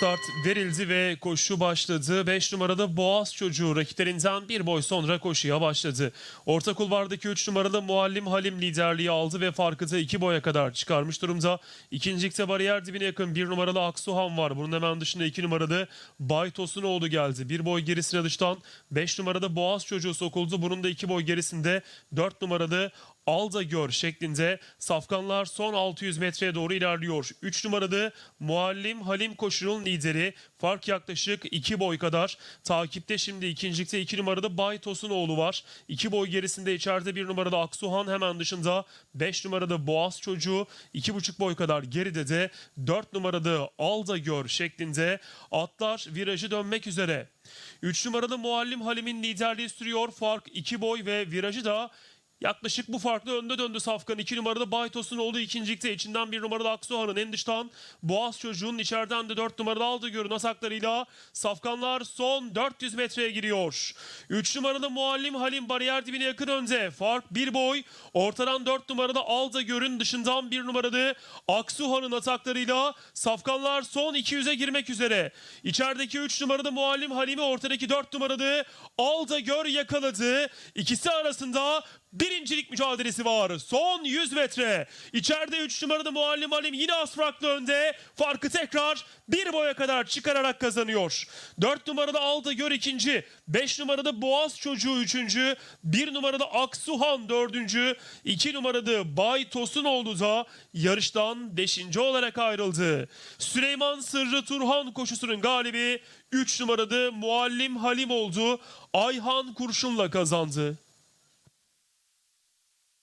Start verildi ve koşu başladı. 5 numarada Boğaz çocuğu rakiplerinden bir boy sonra koşuya başladı. Orta kulvardaki 3 numaralı Muallim Halim liderliği aldı ve farkı da 2 boya kadar çıkarmış durumda. İkincilikte bariyer dibine yakın 1 numaralı Aksuhan var. Bunun hemen dışında 2 numaralı Bay Tosunoğlu geldi. Bir boy gerisine dıştan 5 numarada Boğaz çocuğu sokuldu. Bunun da 2 boy gerisinde 4 numaralı Alda gör şeklinde safkanlar son 600 metreye doğru ilerliyor. 3 numaralı Muallim Halim koşunun lideri. Fark yaklaşık 2 boy kadar. Takipte şimdi ikincilikte 2 numarada Bay Tosunoğlu var. 2 boy gerisinde içeride 1 numarada Aksuhan hemen dışında 5 numarada Boğaz çocuğu 2,5 boy kadar geride de 4 numarada Alda gör şeklinde atlar virajı dönmek üzere. 3 numaralı Muallim Halim'in liderliği sürüyor. Fark 2 boy ve virajı da Yaklaşık bu farklı önde döndü Safkan. 2 numarada Baytos'un olduğu ikincilikte içinden bir numarada Aksuhan'ın en dıştan Boğaz çocuğun içeriden de 4 numarada aldı görün asaklarıyla. Safkanlar son 400 metreye giriyor. 3 numaralı Muallim Halim bariyer dibine yakın önde. Fark 1 boy. Ortadan 4 numarada Alda görün dışından 1 numaralı Aksuhan'ın ataklarıyla Safkanlar son 200'e girmek üzere. İçerideki 3 numarada Muallim Halim'i ortadaki 4 numaralı Alda gör yakaladı. İkisi arasında Birincilik mücadelesi var. Son 100 metre. İçeride 3 numarada Muallim Halim yine az önde. Farkı tekrar bir boya kadar çıkararak kazanıyor. 4 numarada Alda Gör ikinci. 5 numarada Boğaz Çocuğu üçüncü. 1 numarada Aksuhan dördüncü. 2 numarada Bay Tosunoğlu da yarıştan 5. olarak ayrıldı. Süleyman Sırrı Turhan koşusunun galibi 3 numarada Muallim Halim oldu. Ayhan Kurşun'la kazandı.